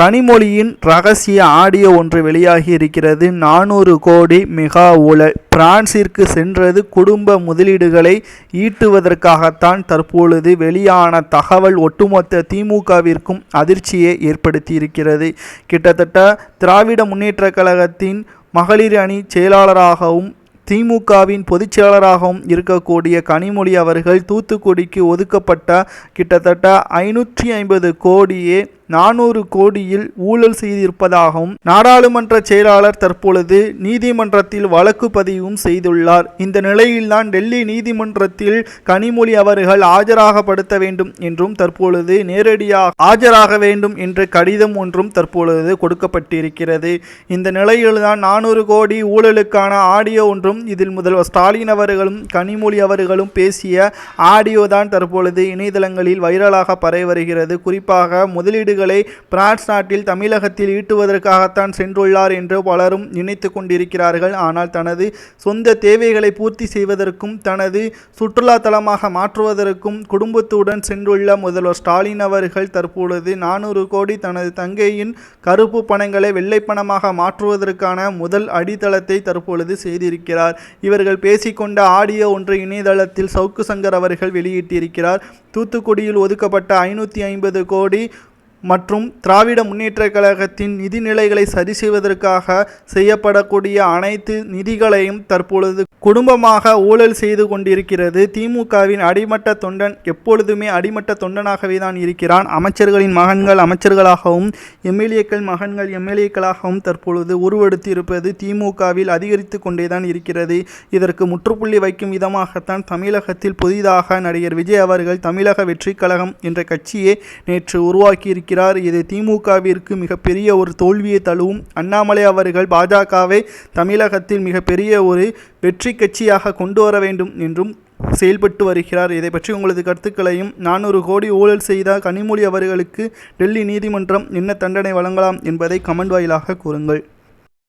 கனிமொழியின் ரகசிய ஆடியோ ஒன்று வெளியாகி இருக்கிறது நானூறு கோடி மெகா ஊழல் பிரான்சிற்கு சென்றது குடும்ப முதலீடுகளை ஈட்டுவதற்காகத்தான் தற்பொழுது வெளியான தகவல் ஒட்டுமொத்த திமுகவிற்கும் அதிர்ச்சியை ஏற்படுத்தியிருக்கிறது. கிட்டத்தட்ட திராவிட முன்னேற்ற கழகத்தின் மகளிர் அணி செயலாளராகவும் திமுகவின் பொதுச்செயலராகவும் இருக்கக்கூடிய கனிமொழி அவர்கள் தூத்துக்குடிக்கு ஒதுக்கப்பட்ட கிட்டத்தட்ட ஐநூற்றி ஐம்பது கோடியே நானூறு கோடியில் ஊழல் செய்திருப்பதாகவும் நாடாளுமன்ற செயலாளர் தற்பொழுது நீதிமன்றத்தில் வழக்கு பதிவும் செய்துள்ளார். இந்த நிலையில்தான் டெல்லி நீதிமன்றத்தில் கனிமொழி அவர்கள் ஆஜராகப்படுத்த வேண்டும் என்றும் தற்பொழுது நேரடியாக ஆஜராக வேண்டும் என்ற கடிதம் ஒன்றும் தற்பொழுது கொடுக்கப்பட்டிருக்கிறது. இந்த நிலையில்தான் நானூறு கோடி ஊழலுக்கான ஆடியோ ஒன்றும் இதில் முதல்வர் ஸ்டாலின் அவர்களும் கனிமொழி அவர்களும் பேசிய ஆடியோ தான் தற்பொழுது இணையதளங்களில் வைரலாக பரவி வருகிறது. குறிப்பாக முதலீடுகள் பிரான்ஸ் நாட்டில் தமிழகத்தில் ஈட்டுவதற்காகத்தான் சென்றுள்ளார் என்று பலரும் நினைத்து கொண்டிருக்கிறார்கள். ஆனால் தனது சொந்த தேவைகளை பூர்த்தி செய்வதற்கும் தனது சுற்றுலா தலமாக மாற்றுவதற்கும் குடும்பத்துடன் சென்றுள்ள முதல்வர் ஸ்டாலின் அவர்கள் தற்பொழுது நானூறு கோடி தனது தங்கையின் கருப்பு பணங்களை வெள்ளைப்பணமாக மாற்றுவதற்கான முதல் அடித்தளத்தை தற்பொழுது செய்திருக்கிறார். இவர்கள் பேசிக்கொண்ட ஆடியோ ஒன்று இணையதளத்தில் சவுக்கு சங்கர் அவர்கள் வெளியிட்டிருக்கிறார். தூத்துக்குடியில் ஒதுக்கப்பட்ட ஐநூற்றி ஐம்பது கோடி மற்றும் திராவிட முன்னேற்றக் கழகத்தின் நிதிநிலைகளை சரி செய்வதற்காக செய்யப்படக்கூடிய அனைத்து நிதிகளையும் தற்பொழுது குடும்பமாக ஊழல் செய்து கொண்டிருக்கிறது. திமுகவின் அடிமட்ட தொண்டன் எப்பொழுதுமே அடிமட்ட தொண்டனாகவே தான் இருக்கிறான். அமைச்சர்களின் மகன்கள் அமைச்சர்களாகவும் எம்எல்ஏக்கள் மகன்கள் எம்எல்ஏக்களாகவும் தற்பொழுது உருவெடுத்து இருப்பது திமுகவில் அதிகரித்து கொண்டே தான் இருக்கிறது. இதற்கு முற்றுப்புள்ளி வைக்கும் விதமாகத்தான் தமிழகத்தில் புதிதாக நடிகர் விஜய் அவர்கள் தமிழக வெற்றிக் கழகம் என்ற கட்சியை நேற்று உருவாக்கியிருக்கிறார். இது திமுகவிற்கு மிகப்பெரிய ஒரு தோல்வியை தழுவும். அண்ணாமலை அவர்கள் பாஜகவை தமிழகத்தில் மிகப்பெரிய ஒரு வெற்றி கட்சியாக கொண்டு வர வேண்டும் என்றும் செயல்பட்டு வருகிறார். இதை பற்றி உங்களது கருத்துக்களையும் நானூறு கோடி ஊழல் செய்த கனிமொழி அவர்களுக்கு டெல்லி நீதிமன்றம் என்ன தண்டனை வழங்கலாம் என்பதை கமெண்ட் வாயிலாக கூறுங்கள்.